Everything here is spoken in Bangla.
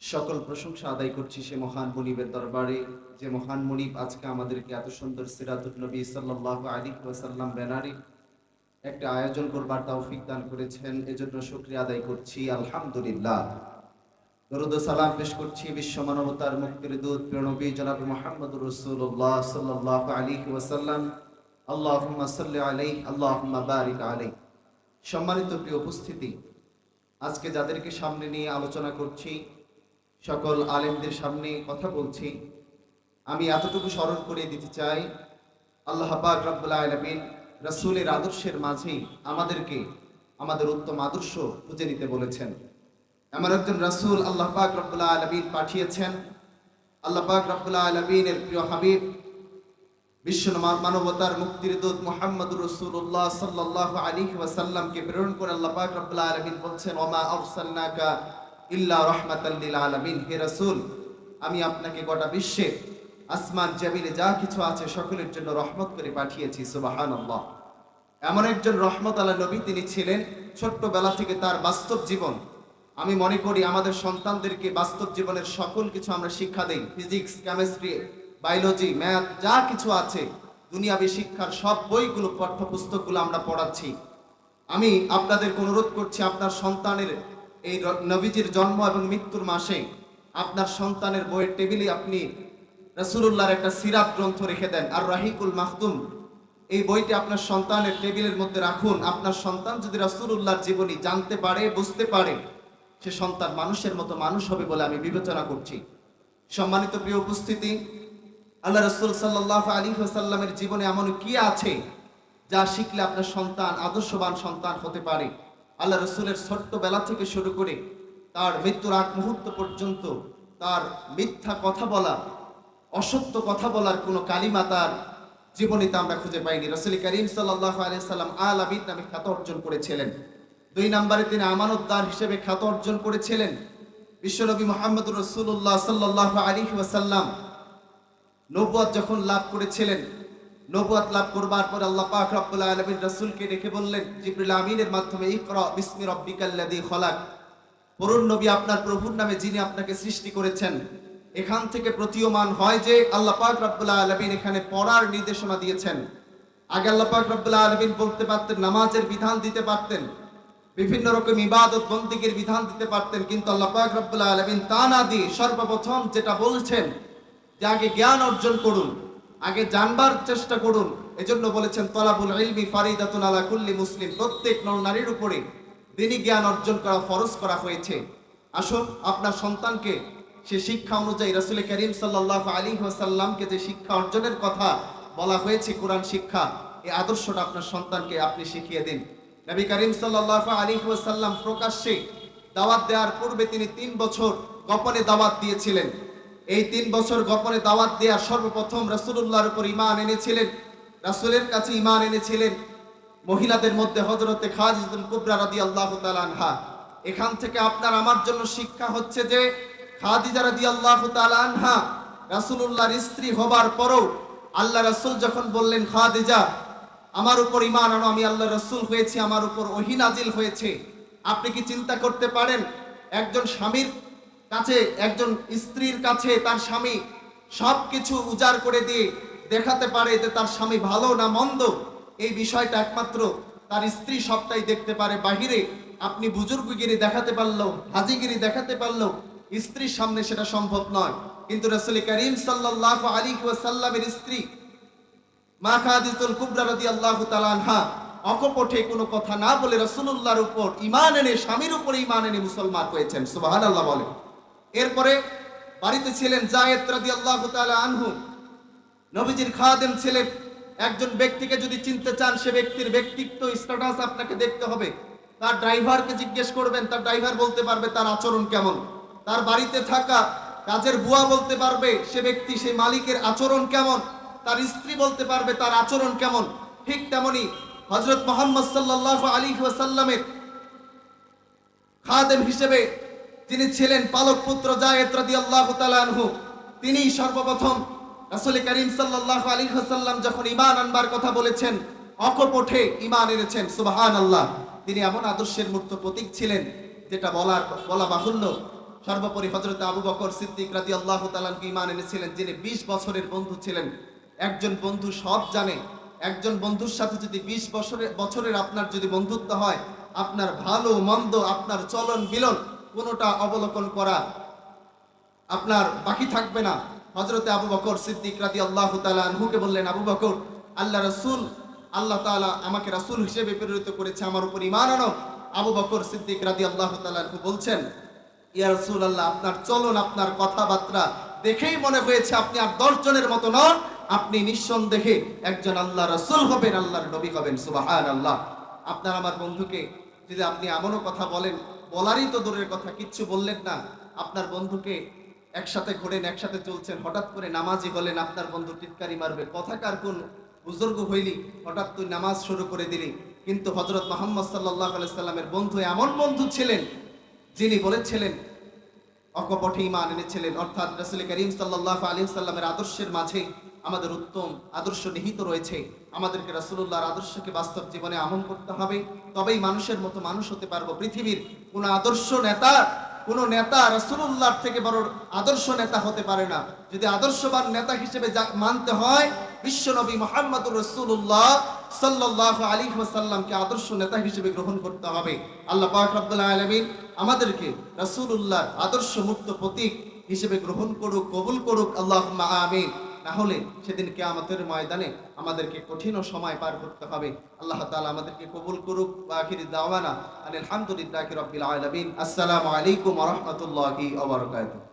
সকল প্রশংসা আদায় করছি সে মহান মনিবের দরবারে। যে মহান মনিব আজকে আমাদেরকে এত সুন্দর সিরাতুল নবী সাল্লাল্লাহু আলাইহি ওয়াসাল্লাম ব্যানারে একটা আয়োজন করবার তৌফিক দান করেছেন, এজন্য শুকরিয়া আদায় করছি। আলহামদুলিল্লাহ। দরুদ সালাম পেশ করছি বিশ্ব মানবতার মুক্তির দূত, প্রিয় নবী জনাব মুহাম্মদুর রাসূলুল্লাহ সাল্লাল্লাহু আলাইহি ওয়াসাল্লাম। আল্লাহুম্মা সাল্লি আলাইহি, আল্লাহুম্মা বারিক সম্মানিত প্রিয় উপস্থিতি, আজকে যাদেরকে সামনে নিয়ে আলোচনা করছি সকল আলেমদের সামনে কথা বলছি। আমি এতটুকু স্মরণ করে দিতে চাই, আল্লাহ পাক রব্বুল আলামিন রাসূলের আদর্শের মাঝেই আমাদেরকে আমাদের উত্তম আদর্শ খুঁজে নিতে বলেছেন। এমন একজন রাসূল আল্লাহ পাক রব্বুল আলামিন পাঠিয়েছেন। আল্লাহ পাক রব্বুল আলামিনের প্রিয় হাবিব, বিশ্ব মানবতার মুক্তির দূত মুহাম্মদুর রাসূলুল্লাহ সাল্লাল্লাহু আলাইহি ওয়াসাল্লামকে প্রেরণ করে আল্লাহ পাক রব্বুল আলামিন বলছেন, ওমা আরসালনাকা ইল্লা রাহমাতাল লিল আলামিন। হে রাসূল, আমি আপনাকে গোটা বিশ্বে, আসমান, জমিনে যা কিছু আছে সকলের জন্য রহমত করে পাঠিয়েছি, সুবহানাল্লাহ। এমন একজন রহমত আল্লাহ নবী তিনি ছিলেন। ছোট্টবেলা থেকে তার বাস্তব জীবন। আমি মনে করি আমাদের সন্তানদেরকে বাস্তব জীবনের সকল কিছু আমরা শিক্ষা দেই। ফিজিক্স, কেমিস্ট্রি, বায়োলজি, ম্যাথ, যা কিছু আছে, দুনিয়াবী শিক্ষার সব বইগুলো, পাঠ্যপুস্তকগুলো আমরা পড়াচ্ছি। আমি আপনাদের অনুরোধ করছি আপনার সন্তানের এই নবীজির জন্ম এবং মৃত্যুর মাসে আপনার সন্তানের বইয়ের টেবিলে আপনি রাসূলুল্লাহর একটা সিরাত গ্রন্থ রেখে দেন, আর রাহিকুল মাহতুম এই বইটি আপনার সন্তানের টেবিলের মধ্যে রাখুন। আপনার সন্তান যদি রাসূলুল্লাহর জীবনী জানতে পারে, বুঝতে পারে, সে সন্তান মানুষের মতো মানুষ হবে বলে আমি বিবেচনা করছি। সম্মানিত প্রিয় উপস্থিতি, আল্লাহ রসুল সাল্লাহ আলী সাল্লামের জীবনে এমন কি আছে যা শিখলে আপনার সন্তান আদর্শবান সন্তান হতে পারে? আল্লাহ রসুলের ছোট্ট বেলা থেকে শুরু করে তার মৃত্যুর আগ মুহূর্ত পর্যন্ত তার মিথ্যা কথা বলা, অসত্য কথা বলার কোনো কালিমা তার জীবনীতে আমরা খুঁজে পাইনি। রসুল করিম সাল্লাহ আলিয়াল্লাম আল আবিদ নামে খ্যাত অর্জন করেছিলেন। দুই নম্বরে তিনি আমানতদার হিসেবে খ্যাত অর্জন করেছিলেন। বিশ্বনবী মোহাম্মদ রসুল্লাহ সাল্লাহ আলী ওয়াসাল্লাম নবুয়াত যখন লাভ করেছিলেন নবুয়াত লাভ করবার পর আল্লাহ পাক রব্বুল আলামিন রাসূলকে ডেকে বললেন, জিবরিল আমিনের মাধ্যমে ইকরা বিসমি রাব্বিকাল্লাযী খলাক। পরুণ নবী আপনার প্রভুর নামে যিনি আপনাকে সৃষ্টি করেছেন, এখান থেকে প্রতীয়মান হয় যে আল্লাহ পাক রব্বুল আলামিন এখানে পড়ার নির্দেশনা দিয়েছেন। আগে আল্লাহ পাক রব্বুল আলামিন বলতে পারতেন, নামাজের বিধান দিতে পারতেন, বিভিন্ন রকম ইবাদত বন্দিগির বিধান দিতে পারতেন, কিন্তু আল্লাহ পাক রব্বুল আলামিন তা না দিয়ে সর্বপ্রথম যেটা বলছেন যে আগে জ্ঞান অর্জন করুন। আগে জানবার চেষ্টা করুন। এজন্য বলেছেন, তলাবুল ইলমি ফারিদাতুন আলা কুল্লি মুসলিম। প্রত্যেক নর নারীর উপরে দিনই জ্ঞান অর্জন করা, ফরজ করা হয়েছে। আসুন, আপনার সন্তানকে সে শিক্ষা অনুযায়ী রাসূল করিম সাল্লাল্লাহু আলাইহি ওয়াসাল্লামকে যে শিক্ষা অর্জনের কথা বলা হয়েছে, কোরআন শিক্ষা, এই আদর্শটা আপনার সন্তানকে আপনি শিখিয়ে দিন। নবী করিম সাল্লাল্লাহু আলাইহি ওয়াসাল্লাম প্রকাশ্যে দাওয়াত দেওয়ার পূর্বে তিনি তিন বছর গোপনে দাওয়াত দিয়েছিলেন। এই তিন বছর গোপনে দাওয়াত দেওয়ার সর্বপ্রথম রাসূলুল্লাহর উপর ইমান এনেছিলেন। রাসূলের কাছে ইমান এনেছিলেন মহিলাদের মধ্যে হযরতে খাদিজাতুল কুবরা রাদিয়াল্লাহু তাআলা আনহা। এখান থেকে আপনার আমার জন্য শিক্ষা হচ্ছে যে, খাদিজা রাদিয়াল্লাহু তাআলা আনহা রাসূলুল্লাহর স্ত্রী হবার পরও আল্লাহ রাসূল যখন বললেন, খাদিজা, আমার উপর ঈমান আনো, আমি আল্লাহ রাসূল হয়েছি, আমার উপর ওহী নাজিল হয়েছে। আপনি কি চিন্তা করতে পারেন? একজন স্বামীর কাছে, একজন স্ত্রীর কাছে তার স্বামী সব কিছু উজাড় করে দিয়ে দেখাতে পারে যে তার স্বামী ভালো না মন্দ। এই বিষয়টা একমাত্র তার স্ত্রী সবটাই দেখতে পারে। বাহিরে আপনি বুজুর্গগিরি দেখাতে পারলেও, হাজিগিরি দেখাতে পারলেও স্ত্রীর সামনে সেটা সম্ভব নয়। কিন্তু রসুল করিম সাল্লাহ আলী ওয়াসাল্লামের স্ত্রী মা খাদিজুল কুবরা রাদিয়াল্লাহু তাআলা আনহা অকপটে কোনো কথা না বলে রাসূলুল্লাহর উপর ইমান এনে, স্বামীর উপর ইমান এনে মুসলমান হয়েছেন। সুবহানাল্লাহ বলে এরপরে বাড়িতে ছিলেন জায়েদ রাদিয়াল্লাহু তাআলা আনহু। নবীজির খাদেম ছিলেন একজন ব্যক্তিকে যদি চিনতে চান, সে ব্যক্তির ব্যক্তিত্ব স্ট্যাটাস আপনাকে দেখতে হবে। তার ড্রাইভারকে জিজ্ঞেস করবেন, তার ড্রাইভার বলতে পারবে তার আচরণ কেমন। তার বাড়িতে থাকা কাজের বুয়া বলতে পারবে সে ব্যক্তি সেই মালিকের আচরণ কেমন। তার স্ত্রী বলতে পারবে তার আচরণ কেমন। ঠিক তেমনি হজরত মোহাম্মদ সাল্লাহ আলী ওয়াসাল্লামের খাদেম হিসেবে যিনি ছিলেন পালক পুত্র জায়েদ রাদিয়াল্লাহু তাআলা আনহু। তিনি সর্বপ্রথম রাসূল করিম সাল্লাল্লাহু আলাইহি ওয়াসাল্লাম যখন ঈমান আনবার কথা বলেছেন, অকপটে ঈমান এনেছেন, সুবহানাল্লাহ। তিনি এমন আদর্শের মূর্ত প্রতীক ছিলেন, যেটা বলার বলা বাহুল্য। সর্বোপরি হজরত আবু বকর সিদ্দিক রাজি আল্লাহ তালানকে ইমান এনেছিলেন, যিনি বিশ বছরের বন্ধু ছিলেন। একজন বন্ধু সব জানে। একজন বন্ধুর সাথে যদি বিশ বছরের বছরের আপনার যদি বন্ধুত্ব হয়, আপনার ভালো, মন্দ, আপনার চলন বিলন কোনোটা অবলোকন করা আপনার বাকি থাকবে না। হজরতে আবু বকর সিদ্দিক রাজি আল্লাহ তালা বললেন, আবু বকর, আল্লাহ রসুল, আল্লাহ তাআলা আমাকে রাসূল হিসেবে প্রেরিত করেছে, আমার উপর ইমান আনো। আবু বকর সিদ্দিক রাজি আল্লাহ তালা বলছেন, ইয়া রসুল আল্লাহ আপনার চলন, আপনার কথাবার্তা দেখেই মনে হয়েছে আপনি আর দশ জনের মতো নন। আপনি নিঃসন্দেহে একজন আল্লাহ রসুল হবেন, আল্লাহর নবী হবেন সুবাহান আল্লাহ আপনার, আমার বন্ধুকে যদি আপনি এমনও কথা বলেন বলারই তো দূরের কথা, কিচ্ছু বললেন না। আপনার বন্ধুকে একসাথে ঘোরেন, একসাথে চলছেন, হঠাৎ করে নামাজি হলেন, আপনার বন্ধু টিটকারি মারবে। কথাকার কোন বুজুর্গ হইলি, হঠাৎ তুই নামাজ শুরু করে দিলি। কিন্তু হজরত মোহাম্মদ সাল্লাহ সাল্লামের বন্ধু এমন বন্ধু ছিলেন, যিনি বলেছিলেন, অকপটে ইমান এনেছিলেন। অর্থাৎ রসুল করিম সাল্লাহ আলী সাল্লামের আদর্শের মাঝে আমাদের উত্তম আদর্শ নিহিত রয়েছে। আমাদেরকে রসুল্লাহর আদর্শকে বাস্তব জীবনে আমল করতে হবে। তবেই মানুষের মতো মানুষ হতে পারব। পৃথিবীর কোন আদর্শ নেতা, কোন নেতা রসুল্লাহর থেকে বড় আদর্শ নেতা হতে পারে না। যদি আদর্শবান নেতা হিসেবে মানতে হয়, বিশ্বনবী মোহাম্মদুর রসুল্লাহ সাল্লাহ আলী সাল্লামকে আদর্শ নেতা হিসেবে গ্রহণ করতে হবে। আল্লাহ রব্বুল আলমিন আমাদেরকে রসুল্লাহর আদর্শ মুক্ত প্রতীক হিসেবে গ্রহণ করুক, কবুল করুক। আল্লাহ আমিন। না হলে সেদিন কেয়ামতের ময়দানে আমাদেরকে কঠিন সময় পার করতে হবে। আল্লাহ তালা আমাদেরকে কবুল করুক আখির দাওয়ানা আলহামদুলিল্লাহ রবিল আলমিন। আসসালামু আলাইকুম রহমতুল্লাহ বারাকাতুহু।